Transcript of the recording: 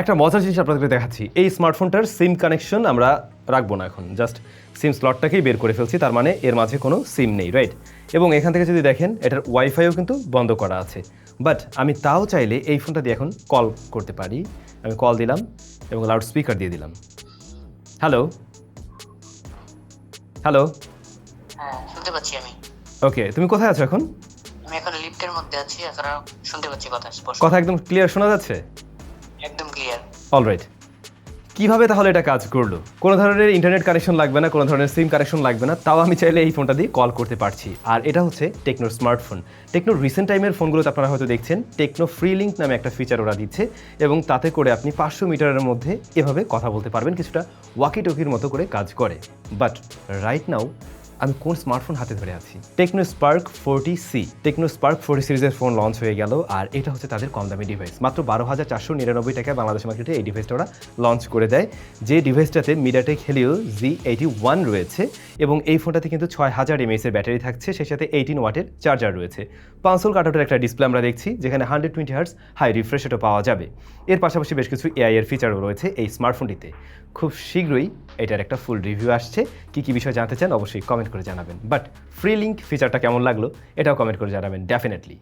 একটা মজার জিনিস আপনাদেরকে দেখাচ্ছি। এই স্মার্টফোনটার সিম কানেকশন আমরা রাখব না এখন। জাস্ট সিম স্লটটাকেই বের করে ফেলছি তার মানে এর মাঝে কোনো সিম নেই রাইট এবং এখান থেকে যদি দেখেন এটার ওয়াইফাইও কিন্তু বন্ধ করা আছে। বাট আমি তাও চাইলে এই ফোনটা দিয়ে এখন কল করতে পারি। আমি কল দিলাম এবং লাউড স্পিকার দিয়ে দিলাম। হ্যালো হ্যালো হ্যাঁ শুনতে পাচ্ছি আমি। ওকে তুমি কোথায় আছো এখন? আমি এখন লিফটের মধ্যে আছি এখন শুনতে পাচ্ছি কথা স্পষ্ট। কথা একদম ক্লিয়ার শোনা যাচ্ছে? অলরাইট কীভাবে তাহলে এটা কাজ করল? কোনো ধরনের ইন্টারনেট কানেকশন লাগবে না, কোনো ধরনের সিম কানেকশন লাগবে না, তাও আমি চাইলে এই ফোনটা দিয়ে কল করতে পারছি। আর এটা হচ্ছে টেকনোর স্মার্টফোন টেকনোর রিসেন্ট টাইমের ফোনগুলোতে আপনারা হয়তো দেখছেন টেকনো ফ্রি লিঙ্ক নামে একটা ফিচার ওরা দিচ্ছে এবং তাতে করে আপনি পাঁচশো মিটারের মধ্যে এভাবে কথা বলতে পারবেন, কিছুটা ওয়াকি টকির মতো করে কাজ করে। বাট রাইট নাও আমি কোন স্মার্টফোন হাতে ধরে আছি? Tecno Spark forty C Tecno Spark forty সিরিজের ফোন লঞ্চ হয়ে গেল, আর এটা হচ্ছে তাদের কম দামি ডিভাইস মাত্র বারো হাজার চারশো নিরানব্বই টাকায় বাংলাদেশ মার্কেটে এই ডিভাইসটা ওরা লঞ্চ করে দেয়। যে ডিভাইসটাতে MediaTek Helio G eighty one রয়েছে, এবং এই ফোনটাতে কিন্তু ছয় হাজার এমএসের ব্যাটারি থাকছে, সেই সাথে এইটিন ওয়াটের চার্জার রয়েছে। পাঁচশোল কাটাটের একটা ডিসপ্লে আমরা দেখছি, যেখানে hundred twenty hertz high refresh এটা পাওয়া যাবে। এর পাশাপাশি বেশ কিছু এআই এর ফিচারও রয়েছে এই স্মার্টফোনটিতে খুব শীঘ্রই এটার একটা ফুল রিভিউ আসছে। কী কী বিষয় জানতে চান অবশ্যই কমেন্ট করে জানাবেন। বাট ফ্রি লিঙ্ক ফিচারটা কেমন লাগল, এটাও কমেন্ট করে জানাবেন ডেফিনেটলি